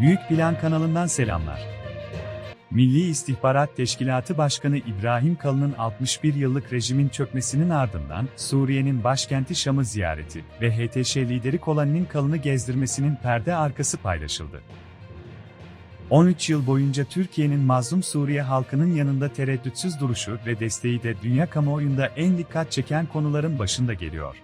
Büyük Plan kanalından selamlar. Milli İstihbarat Teşkilatı Başkanı İbrahim Kalın'ın 61 yıllık rejimin çökmesinin ardından Suriye'nin başkenti Şam'ı ziyareti ve HTŞ lideri Kolani'nin Kalın'ı gezdirmesinin perde arkası paylaşıldı. 13 yıl boyunca Türkiye'nin mazlum Suriye halkının yanında tereddütsüz duruşu ve desteği de dünya kamuoyunda en dikkat çeken konuların başında geliyor.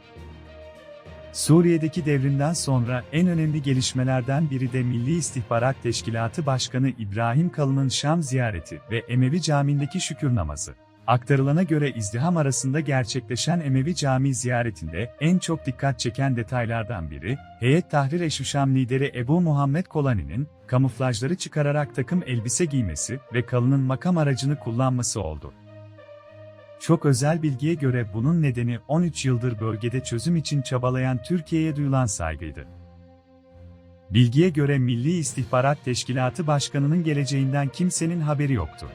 Suriye'deki devrimden sonra en önemli gelişmelerden biri de Milli İstihbarat Teşkilatı Başkanı İbrahim Kalın'ın Şam ziyareti ve Emevi Camii'ndeki şükür namazı. Aktarılana göre izdiham arasında gerçekleşen Emevi Camii ziyaretinde en çok dikkat çeken detaylardan biri, Heyet Tahrir Eşüşam lideri Ebu Muhammed Kolani'nin, kamuflajları çıkararak takım elbise giymesi ve Kalın'ın makam aracını kullanması oldu. Çok özel bilgiye göre bunun nedeni 13 yıldır bölgede çözüm için çabalayan Türkiye'ye duyulan saygıydı. Bilgiye göre Milli İstihbarat Teşkilatı Başkanı'nın geleceğinden kimsenin haberi yoktu.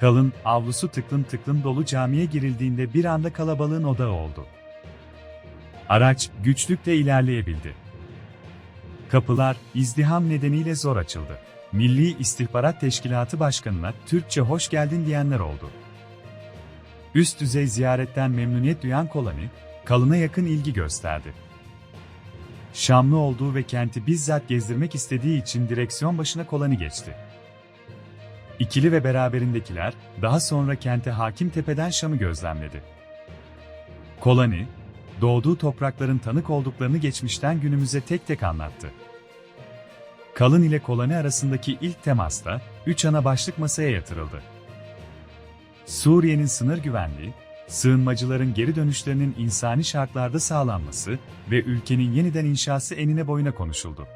Kalın, avlusu tıklım tıklım dolu camiye girildiğinde bir anda kalabalığın odağı oldu. Araç, güçlükle ilerleyebildi. Kapılar, izdiham nedeniyle zor açıldı. Milli İstihbarat Teşkilatı Başkanı'na Türkçe hoş geldin diyenler oldu. Üst düzey ziyaretten memnuniyet duyan Kolani, Kalın'a yakın ilgi gösterdi. Şamlı olduğu ve kenti bizzat gezdirmek istediği için direksiyon başına Kolani geçti. İkili ve beraberindekiler, daha sonra kente hakim tepeden Şam'ı gözlemledi. Kolani, doğduğu toprakların tanık olduklarını geçmişten günümüze tek tek anlattı. Kalın ile Kolani arasındaki ilk temasta, üç ana başlık masaya yatırıldı. Suriye'nin sınır güvenliği, sığınmacıların geri dönüşlerinin insani şartlarda sağlanması ve ülkenin yeniden inşası enine boyuna konuşuldu.